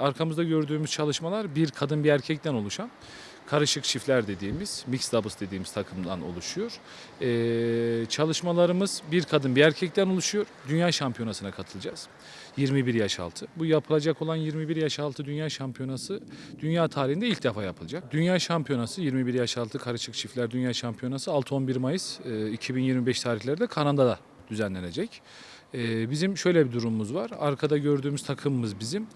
arkamızda gördüğümüz çalışmalar bir kadın bir erkekten oluşan karışık çiftler dediğimiz, mixed doubles dediğimiz takımdan oluşuyor. Ee, çalışmalarımız bir kadın bir erkekten oluşuyor. Dünya şampiyonasına katılacağız. 21 yaş altı. Bu yapılacak olan 21 yaş altı dünya şampiyonası dünya tarihinde ilk defa yapılacak. Dünya şampiyonası 21 yaş altı karışık çiftler dünya şampiyonası 6-11 Mayıs e, 2025 tarihlerinde Kanada'da düzenlenecek. Ee, bizim şöyle bir durumumuz var. Arkada gördüğümüz takımımız bizim.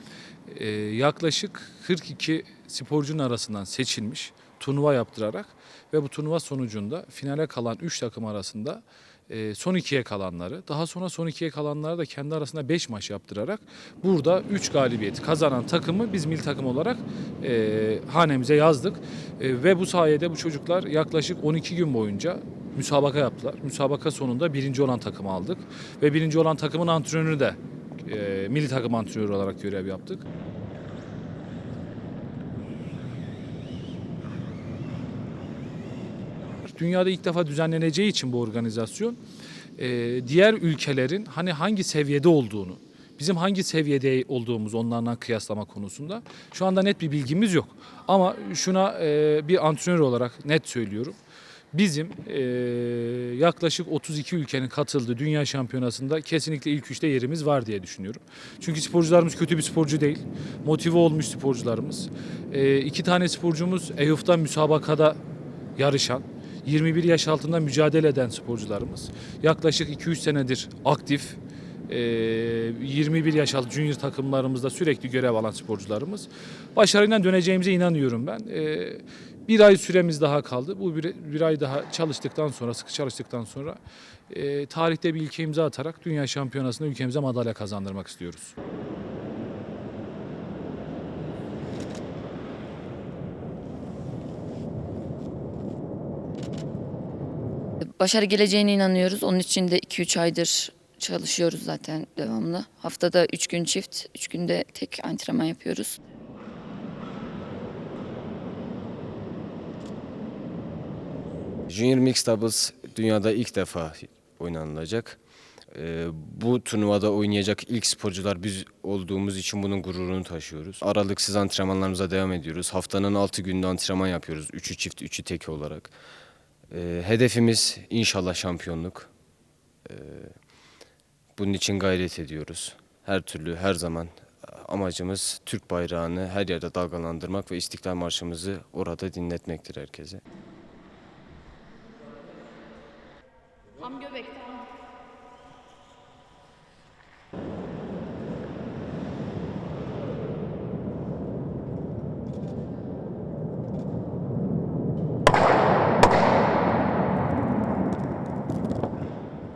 Ee, yaklaşık 42 sporcunun arasından seçilmiş turnuva yaptırarak ve bu turnuva sonucunda finale kalan 3 takım arasında e, son ikiye kalanları, daha sonra son ikiye kalanları da kendi arasında 5 maç yaptırarak burada 3 galibiyeti kazanan takımı biz mil takım olarak e, hanemize yazdık. E, ve bu sayede bu çocuklar yaklaşık 12 gün boyunca müsabaka yaptılar. Müsabaka sonunda birinci olan takımı aldık ve birinci olan takımın antrenörü de e, milli takım antrenörü olarak görev yaptık. Dünyada ilk defa düzenleneceği için bu organizasyon e, diğer ülkelerin hani hangi seviyede olduğunu, bizim hangi seviyede olduğumuz onlarla kıyaslama konusunda şu anda net bir bilgimiz yok. Ama şuna e, bir antrenör olarak net söylüyorum. Bizim e, yaklaşık 32 ülkenin katıldığı dünya şampiyonasında kesinlikle ilk üçte yerimiz var diye düşünüyorum. Çünkü sporcularımız kötü bir sporcu değil. Motive olmuş sporcularımız. E, iki tane sporcumuz EYUF'tan müsabakada yarışan, 21 yaş altında mücadele eden sporcularımız. Yaklaşık 2-3 senedir aktif. E, 21 yaş altı junior takımlarımızda sürekli görev alan sporcularımız. Başarıyla döneceğimize inanıyorum ben. E, bir ay süremiz daha kaldı. Bu bir, bir ay daha çalıştıktan sonra, sıkı çalıştıktan sonra e, tarihte bir ilke imza atarak dünya şampiyonasında ülkemize madalya kazandırmak istiyoruz. Başarı geleceğine inanıyoruz. Onun için de 2-3 aydır çalışıyoruz zaten devamlı. Haftada 3 gün çift, 3 günde tek antrenman yapıyoruz. Junior Mixed Doubles dünyada ilk defa oynanılacak. Ee, bu turnuvada oynayacak ilk sporcular biz olduğumuz için bunun gururunu taşıyoruz. Aralıksız antrenmanlarımıza devam ediyoruz. Haftanın 6 günde antrenman yapıyoruz. 3'ü çift, 3'ü tek olarak. Ee, hedefimiz inşallah şampiyonluk. Ee, bunun için gayret ediyoruz. Her türlü, her zaman amacımız Türk bayrağını her yerde dalgalandırmak ve İstiklal Marşımızı orada dinletmektir herkese. Tam göbekten.